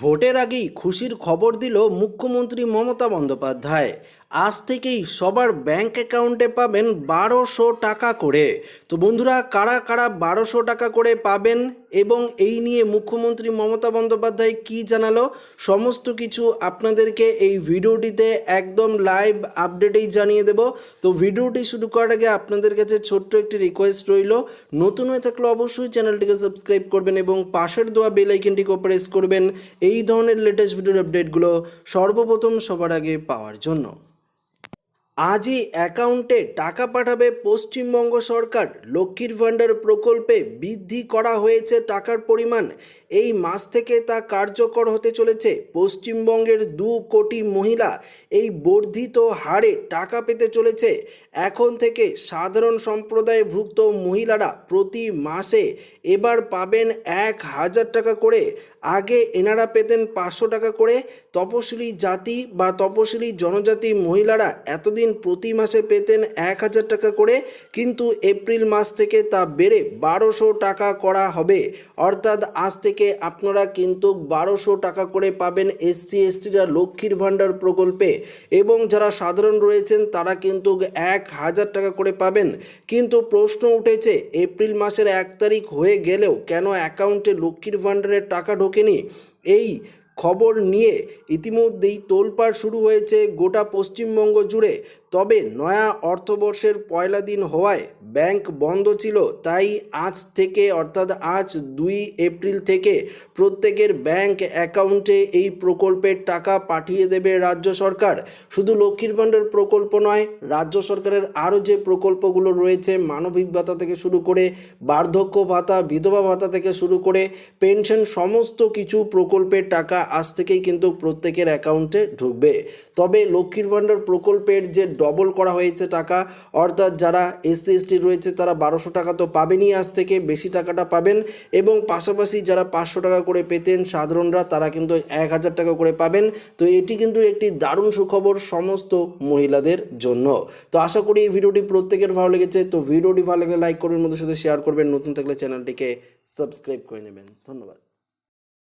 ভোটের আগেই খুশির খবর দিল মুখ্যমন্ত্রী মমতা বন্দ্যোপাধ্যায়। আজ থেকেই সবার ব্যাংক অ্যাকাউন্টে পাবেন বারোশো টাকা করে। তো বন্ধুরা, কারা কারা বারোশো টাকা করে পাবেন এবং এই নিয়ে মুখ্যমন্ত্রী মমতা বন্দ্যোপাধ্যায় কি জানালো, সমস্ত কিছু আপনাদেরকে এই ভিডিওটিতে একদম লাইভ আপডেটেই জানিয়ে দেব। তো ভিডিওটি শুরু করার আগে আপনাদের কাছে ছোট্ট একটি রিকোয়েস্ট রইল, নতুন হয়ে থাকলে অবশ্যই চ্যানেলটিকে সাবস্ক্রাইব করবেন এবং পাশের দেওয়া বেল আইকনটিকে প্রেস করবেন। এই ধরনের লেটেস্ট ভিডিওর আপডেটগুলো সর্বপ্রথম সবার আগে পাওয়ার জন্য। আজই অ্যাকাউন্টে টাকা পাঠাবে পশ্চিমবঙ্গ সরকার। লক্ষ্মীর ভাণ্ডার প্রকল্পে বৃদ্ধি করা হয়েছে টাকার পরিমাণ। এই মাস থেকে তা কার্যকর হতে চলেছে। পশ্চিমবঙ্গের দু কোটি মহিলা এই বর্ধিত হারে টাকা পেতে চলেছে। এখন থেকে সাধারণ সম্প্রদায়ভুক্ত মহিলারা প্রতি মাসে এবার পাবেন এক হাজার টাকা করে। আগে এনারা পেতেন পাঁচশো টাকা করে। তপশিলি জাতি বা তপশিলি জনজাতি মহিলারা এতদিন প্রতি মাসে পেতেন এক হাজার টাকা করে। কিন্তু এপ্রিল মাস থেকে তা বেড়ে বারোশো টাকা করা হবে। অর্থাৎ আজ থেকে আপনারা কিন্তু বারোশো টাকা করে পাবেন এসসি, এসটিরা লক্ষ্মীর ভাণ্ডার প্রকল্পে। এবং যারা সাধারণ রয়েছেন, তারা কিন্তু এক হাজার টাকা করে পাবেন। কিন্তু প্রশ্ন উঠেছে, এপ্রিল মাসের এক তারিখ হয়ে গেলেও কেন অ্যাকাউন্টে লক্ষ্মীর ভাণ্ডারের টাকা ঢোকেনি এই খবর নিয়ে ইতিমধ্যেই তোলপাড় শুরু হয়েছে গোটা পশ্চিমবঙ্গ জুড়ে। তবে নয়া অর্থবর্ষের পয়লা দিন হওয়ায় ব্যাংক বন্ধ ছিল, তাই আজ থেকে, অর্থাৎ আজ দুই এপ্রিল থেকে প্রত্যেকের ব্যাংক অ্যাকাউন্টে এই প্রকল্পের টাকা পাঠিয়ে দেবে রাজ্য সরকার। শুধু লক্ষ্মীর ভাণ্ডার প্রকল্প নয়, রাজ্য সরকারের আরও যে প্রকল্পগুলো রয়েছে মানবিক ভাতা থেকে শুরু করে, বার্ধক্য ভাতা, বিধবা ভাতা থেকে শুরু করে, পেনশন সমস্ত কিছু প্রকল্পের টাকা আজ থেকেই কিন্তু প্রত্যেকের অ্যাকাউন্টে ঢুকবে। তবে লক্ষ্মীর ভাণ্ডার প্রকল্পের যে ডবল করা হয়েছে টাকা, অর্থাৎ যারা এসসি এসটি রয়েছে, তারা বারোশো টাকা তো পাবেনই আজ থেকে, বেশি টাকাটা পাবেন। এবং পাশাপাশি যারা পাঁচশো টাকা করে পেতেন সাধারণরা, তারা কিন্তু এক হাজার টাকা করে পাবেন। তো এটি কিন্তু একটি দারুণ সুখবর সমস্ত মহিলাদের জন্য। তো আশা করি এই ভিডিওটি প্রত্যেকের ভালো লেগেছে। তো ভিডিওটি ভালো লাগলে লাইক করবেন মধ্যে সাথে শেয়ার করবেন। নতুন থাকলে চ্যানেলটিকে সাবস্ক্রাইব করে নেবেন। ধন্যবাদ।